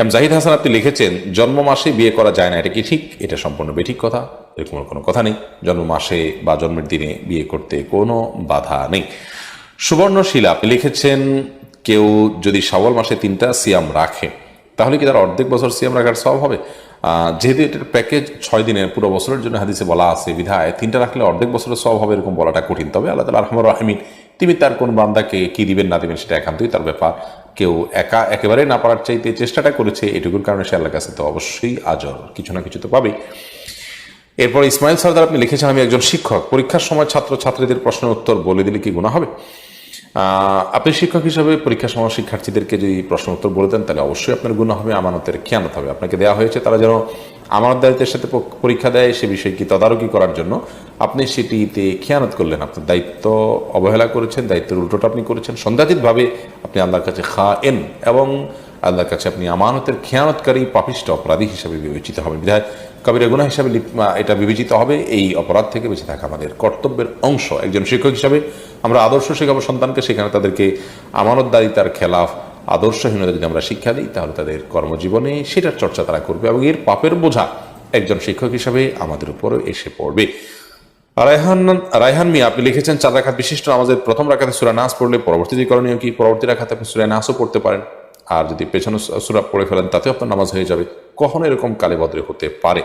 M Zahid Hasan আপনি লিখেছেন, জন্ম মাসে বিয়ে করা যায় না, এটা কি ঠিক? এটা সম্পূর্ণ বেঠিক কথা, এরকম কোনো কথা নেই। জন্ম মাসে বা জন্মের দিনে বিয়ে করতে কোনো বাধা নেই। সুবর্ণশীলা, আপনি লিখেছেন, কেউ যদি শাওয়াল মাসে তিনটা সিয়াম রাখে, তাহলে কি তার অর্ধেক বছর সিয়াম রাখার সব হবে? যেহেতু এটার প্যাকেজ ছয় দিনের, পুরো বছরের জন্য হাদিসে বলা আছে, বিধায় তিনটা রাখলে অর্ধেক বছরের সব হবে, এরকম বলাটা কঠিন। তবে আল্লাহ তালা রহমান রাহমিন তিনি তার কোন বান্দাকে কি দিবেন, না দিবেন সেটা একান্তই তার ব্যাপার। কেউ একা একেবারে না পারার চাইতে চেষ্টাটা করেছে, এটুকুর কারণে সে আল্লাহর কাছে তো অবশ্যই আজর। কিছু না কিছু তো পাবেই। এরপর ইসমাইল সরদার, আপনি লিখেছেন, আমি একজন শিক্ষক। পরীক্ষার সময় ছাত্র ছাত্রীদের প্রশ্নের উত্তর বলে দিলে কি গুণা হবে? আপনি শিক্ষক হিসাবে পরীক্ষা সময় শিক্ষার্থীদেরকে যদি প্রশ্ন উত্তর বলে দেন, তাহলে অবশ্যই আপনার গুণ হবে, আমানতের খেয়ানত হবে। আপনাকে দেওয়া হয়েছে, তারা যেন আমানত দায়িত্বের সাথে পরীক্ষা দেয়, সে বিষয়ে কি তদারকি করার জন্য আপনি সেটিতে খেয়ানত করলেন। আপনার দায়িত্ব অবহেলা করেছেন, দায়িত্বের উল্টোটা আপনি করেছেন। সন্দেহাতীতভাবে আপনি আল্লাহর কাছে খা এন এবং আল্লাহর কাছে আপনি আমানতের খেয়ানতকারী পাপিষ্ট অপরাধী হিসাবে বিবেচিত হবেন। বিধায় কবিরা গুণা হিসাবে এটা বিবেচিত হবে। এই অপরাধ থেকে বেঁচে থাকা আমাদের কর্তব্যের অংশ একজন শিক্ষক হিসাবে। আমরা আদর্শ শেখাবো সন্তানকে, সেখানে তাদেরকে আমানতদারিতার খেলাফ, আদর্শহীনতা যদি আমরা শিক্ষা দিই, তাহলে তাদের কর্মজীবনে সেটার চর্চা তারা করবে এবং এর পাপের বোঝা একজন শিক্ষক হিসাবে আমাদের উপরও এসে পড়বে। রায়হান রায়হান মিয়া, আপনি লিখেছেন, চার রাখাত বিশিষ্ট আমাদের প্রথম রাখাতে সুরা নাস পড়লে পরবর্তীতে করণীয় কি? পরবর্তী রাখাতে আপনি সুরা নাসও পড়তে পারেন। আর যদি পেছনে সুরা পড়ে ফেলেন, তাতেও আপনার নামাজ হয়ে যাবে। কখনো এরকম কালে বদলে হতে পারে।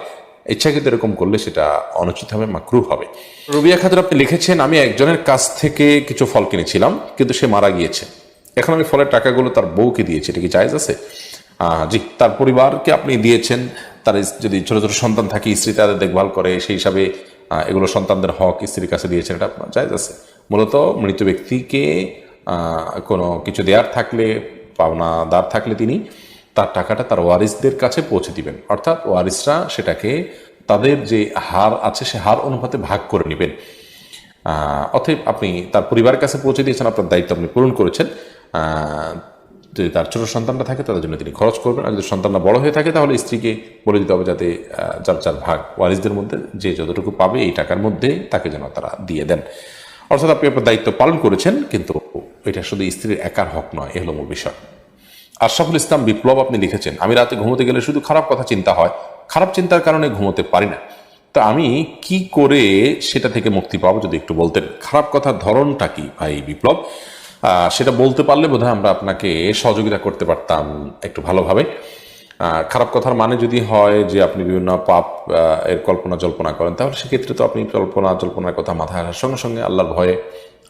ইচ্ছাকৃত এরকম করলে সেটা অনুচিত হবে মাকরু হবে। রুবিয়া খাতুর আপনি লিখেছেন, আমি একজনের কাছ থেকে কিছু ফল কিনেছিলাম, কিন্তু সে মারা গিয়েছে। এখন আমি ফলের টাকাগুলো তার বউকে দিয়েছি। এটা কি জায়েজ আছে? জি, তার পরিবারকে আপনি দিয়েছেন। তার যদি ছোট ছোট সন্তান থাকে, স্ত্রী তাদের দেখভাল করে, সেই হিসাবে এগুলো সন্তানদের হক স্ত্রীর কাছে দিয়েছেন। এটা আপনার জায়েজ আছে। মূলত মৃত ব্যক্তিকে কোনো কিছু দেয়ার থাকলে পাওনাদার থাকলে তিনি তার টাকাটা তার ওয়ারিসদের কাছে পৌঁছে দিবেন। অর্থাৎ ওয়ারিসরা সেটাকে তাদের যে হার আছে সে হার অনুপাতে ভাগ করে নেবেন। অতএব আপনি তার পরিবারের কাছে পৌঁছে দিয়েছেন, আপনার দায়িত্ব আপনি পূরণ করেছেন। যদি তার ছোট সন্তানটা থাকে তাদের জন্য তিনি খরচ করবেন। আর যদি সন্তানটা বড় হয়ে থাকে তাহলে স্ত্রীকে বলে দিতে হবে যাতে যার যার ভাগ ওয়ারিসদের মধ্যে যে যতটুকু পাবে এই টাকার মধ্যে তাকে যেন তারা দিয়ে দেন। অর্থাৎ আপনি আপনার দায়িত্ব পালন করেছেন, কিন্তু এটা শুধু স্ত্রীর একার হক নয়, এ হলো মূল বিষয়। আশরাফুল ইসলাম বিপ্লব আপনি লিখেছেন, আমি রাতে ঘুমোতে গেলে শুধু খারাপ কথা চিন্তা হয়, খারাপ চিন্তার কারণে ঘুমোতে পারি না। তো আমি কি করে সেটা থেকে মুক্তি পাবো যদি একটু বলতেন? খারাপ কথার ধরনটা কি ভাই বিপ্লব? সেটা বলতে পারলে বোধহয় আমরা আপনাকে সহযোগিতা করতে পারতাম একটু ভালোভাবে। খারাপ কথার মানে যদি হয় যে আপনি বিভিন্ন পাপ এর কল্পনা জল্পনা করেন, তাহলে সেক্ষেত্রে তো আপনি কল্পনা জল্পনার কথা মাথায় আসার সঙ্গে সঙ্গে আল্লাহর ভয়ে,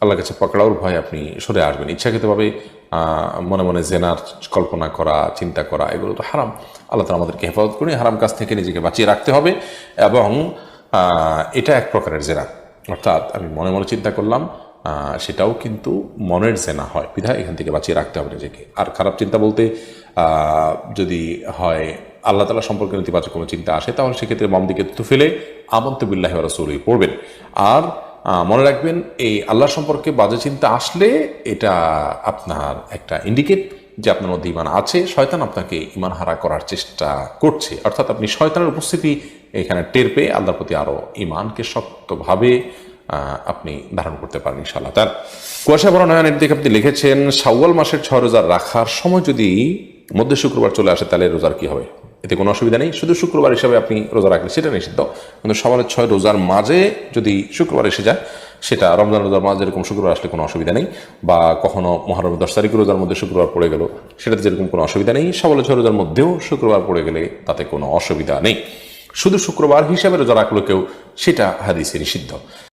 আল্লাহর কাছে পকড়াওর ভয়ে আপনি সরে আসবেন। ইচ্ছাকৃতভাবে মনে মনে জেনার কল্পনা করা, চিন্তা করা, এগুলো তো হারাম। আল্লাহ তালা আমাদেরকে হেফাজত করে হারাম কাজ থেকে নিজেকে বাঁচিয়ে রাখতে হবে এবং এটা এক প্রকারের জেনা। অর্থাৎ আমি মনে মনে চিন্তা করলাম সেটাও কিন্তু মনের জেনা হয়। বিধায় এখান থেকে বাঁচিয়ে রাখতে হবে নিজেকে। আর খারাপ চিন্তা বলতে যদি হয় আল্লাহ তালা সম্পর্কে নেতিবাচক কোনো চিন্তা আসে, তাহলে সেক্ষেত্রে বাম দিকে ফেলে আমন্ত বিল্লাহ রসুলই পড়বেন। আর মনে রাখবেন, এই আল্লাহ সম্পর্কে বাজে চিন্তা আসলে এটা আপনার একটা ইন্ডিকেট যে আপনার মধ্যে ইমান আছে। শয়তান আপনাকে ইমান হারা করার চেষ্টা করছে। অর্থাৎ আপনি শয়তানের উপস্থিতি এখানে টের পেয়ে আল্লাহর প্রতি আরও ইমানকে শক্তভাবে আপনি ধারণ করতে পারেন ইনশাআল্লাহ। তার কুয়াশা বড় নয়নের দিকে আপনি লিখেছেন, শাওয়াল মাসের ছয় রোজা রাখার সময় যদি মধ্যে শুক্রবার চলে আসে, তাহলে রোজার কি হবে? এতে কোনো অসুবিধা নেই। শুধু শুক্রবার হিসাবে আপনি রোজা রাখলে সেটা নিষিদ্ধ। কিন্তু সবার ছয় রোজার মাঝে যদি শুক্রবার এসে যায়, সেটা রমজান রোজার মাঝে যেরকম শুক্রবার আসলে কোনো অসুবিধা নেই। বা কখনো মহারম দশ তারিখ রোজার মধ্যে শুক্রবার পড়ে গেল, সেটাতে যেরকম কোনো অসুবিধা নেই। সবালে ছয় রোজার মধ্যেও শুক্রবার পড়ে গেলে তাতে কোনো অসুবিধা নেই। শুধু শুক্রবার হিসাবে রোজা রাখল কেউ সেটা হাদিসে নিষিদ্ধ।